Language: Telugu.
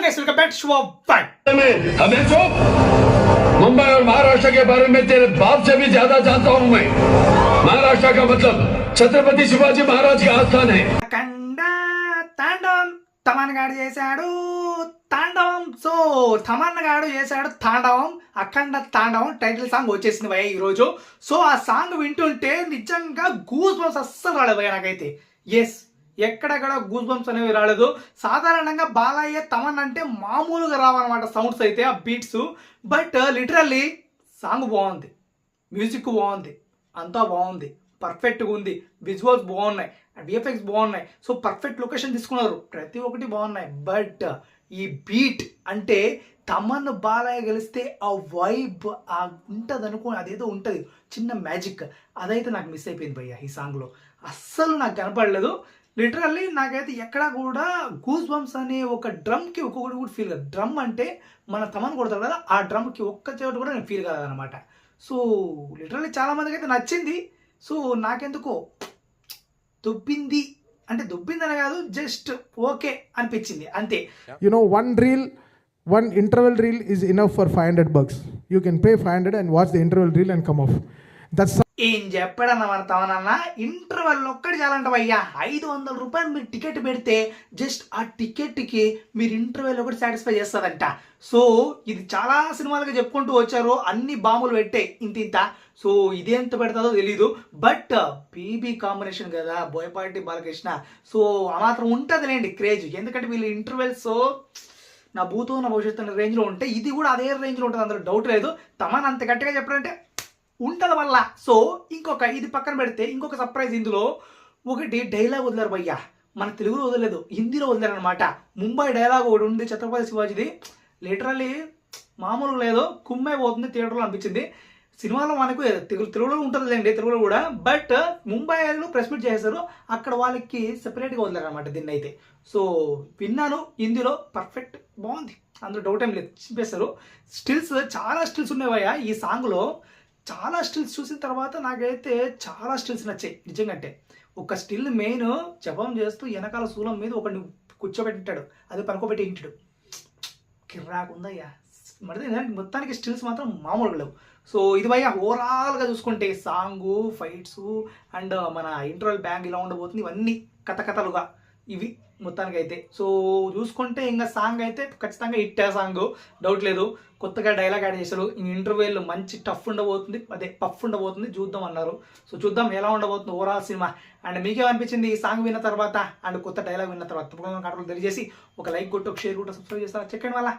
guys welcome back to back में अबे चुप मुंबई और महाराष्ट्र के बारे में तेरे बाप से भी ज्यादा जानता हूँ मैं महाराष्ट्र का मतलब छत्रपति शिवाजी महाराज का आस्थान है అఖండ తాండవం తమన్ గాడు చేశాడు తాండవం సో తమన్ గాడు చేశాడు తాండవం అఖండ తాండవం టైటిల్ సాంగ్ వచ్చేసింది భయ్య ఈరోజు సో ఆ సాంగ్ వింటుంటే నిజంగా గూస్ బంప్స్ అస్సలు రాలేదు భయ్య నాకైతే ఎస్ ఎక్కడెక్కడ గూస్ బంప్స్ అనేవి రాలేదు. సాధారణంగా బాలయ్య తమన్ అంటే మామూలుగా రావన్నమాట సౌండ్స్ అయితే ఆ బీట్స్ బట్ లిటరల్లీ సాంగ్ బాగుంది. మ్యూజిక్ బాగుంది. అంతా బాగుంది. పర్ఫెక్ట్గా ఉంది. విజువల్స్ బాగున్నాయి. విఎఫ్ఎక్స్ బాగున్నాయి. సో పర్ఫెక్ట్ లొకేషన్ తీసుకున్నారు. ప్రతి ఒక్కటి బాగున్నాయి. బట్ ఈ బీట్ అంటే తమన్ బాలయ్య గెలిస్తే ఆ వైబ్ ఆ ఉంటుంది అనుకో అదేదో ఉంటుంది. చిన్న మ్యాజిక్ అదైతే నాకు మిస్ అయిపోయింది భయ్య ఈ సాంగ్లో అస్సలు నాకు కనపడలేదు. లిటరల్లీ నాకైతే ఎక్కడా కూడా గూస్ బంప్స్ అనే ఒక డ్రమ్కి ఒక్కొక్కటి కూడా ఫీల్ కాదు. డ్రమ్ అంటే మన తమను కొడతారు కదా ఆ డ్రమ్కి ఒక్క చోట కూడా నేను ఫీల్ కాదనమాట సో లిటరల్లీ చాలామందికి అయితే నచ్చింది. సో నాకెందుకో దుబ్బింది. అంటే దుబ్బిందని కాదు జస్ట్ ఓకే అనిపించింది. అంతే. You know one reel one interval reel is enough for five hundred 500 bucks. You can pay 500 and watch the interval reel and come off. ఏం చెప్పాడన్న మన తమనన్న? ఇంటర్వెల్ ఒక్కటి చాలంటవయ్యా ఐదు వందల రూపాయలు మీరు టికెట్ పెడితే జస్ట్ ఆ టికెట్కి మీరు ఇంటర్వెల్ ఒకటి సాటిస్ఫై చేస్తుందంట సో ఇది చాలా సినిమాలుగా చెప్పుకుంటూ వచ్చారు. అన్ని బాంబులు పెట్టే ఇంత ఇంత. సో ఇది ఎంత పెడతాదో తెలీదు. బట్ బీబీ కాంబినేషన్ కదా బోయపాటి బాలకృష్ణ. సో ఆ మాత్రం ఉంటుందిలేండి క్రేజ్ ఎందుకంటే వీళ్ళు ఇంటర్వెల్స్ నా భూతో నా భవిష్యత్తు రేంజ్లో ఉంటే ఇది కూడా అదే రేంజ్లో ఉంటుంది. అందులో డౌట్ లేదు. తమన్ అంత గట్టిగా చెప్పారంటే ఉండదు వల్ల సో ఇంకొక ఇది పక్కన పెడితే ఇంకొక సర్ప్రైజ్ ఇందులో. ఒకటి డైలాగ్ వదిలేరు భయ్యా. మన తెలుగులో వదలలేదు హిందీలో వదిలేరనమాట ముంబై డైలాగ్ ఒకటి ఉంది ఛత్రపతి శివాజీది. లిటరల్లీ మామూలు లేదో కుమ్మే పోతుంది థియేటర్లో అనిపించింది. సినిమాలో మనకు తెలుగు తెలుగులో ఉంటుందిలేండి తెలుగులో కూడా. బట్ ముంబైలో ప్రెస్ మీట్ చేశారు అక్కడ వాళ్ళకి సెపరేట్గా వదిలేరు అనమాట దీన్ని అయితే. సో విన్నాను హిందీలో పర్ఫెక్ట్ బాగుంది. అందులో డౌట్ ఏం లేదు. చెప్పేశారు స్టిల్స్ చాలా స్టిల్స్ ఉన్నాయి ఈ సాంగ్లో చాలా స్టిల్స్ చూసిన తర్వాత నాకైతే చాలా స్టిల్స్ నచ్చాయి నిజంగా అంటే ఒక స్టిల్ మెయిన్ జపం చేస్తూ వెనకాల శూలం మీద ఒకడిని కూర్చోబెట్టింటాడు అది పనుకోబెట్టి ఇంటాడు. కిర్రాకుందయ్యా మరి మొత్తానికి స్టిల్స్ మాత్రం మామూలుగా లేవు. సో ఇది భయ్యా ఓవరాల్గా చూసుకుంటే సాంగు ఫైట్స్ అండ్ మన ఇంటర్వల్ బ్యాంగ్ ఇలా ఉండబోతుంది ఇవన్నీ కథ కథలుగా. ఇవి మొత్తానికి అయితే సో చూసుకుంటే ఇంకా సాంగ్ అయితే ఖచ్చితంగా హిట్ సాంగ్. డౌట్ లేదు. కొత్తగా డైలాగ్ యాడ్ చేశారు. ఇంటర్వ్యూలో మంచి టఫ్ ఉండబోతుంది. అదే పఫ్ ఉండబోతుంది. చూద్దాం అన్నారు. సో చూద్దాం ఎలా ఉండబోతుంది ఓవరాల్ సినిమా. అండ్ మీకేమనిపించింది ఈ సాంగ్ విన్న తర్వాత? అండ్ కొత్త డైలాగ్ విన్న తర్వాత? తప్పకుండా కాటలు తెలియజేసి ఒక లైక్ కొట్టు ఒక షేర్ కొట్టు సబ్స్క్రైబ్ చేస్తారా? చెక్కండి వల్ల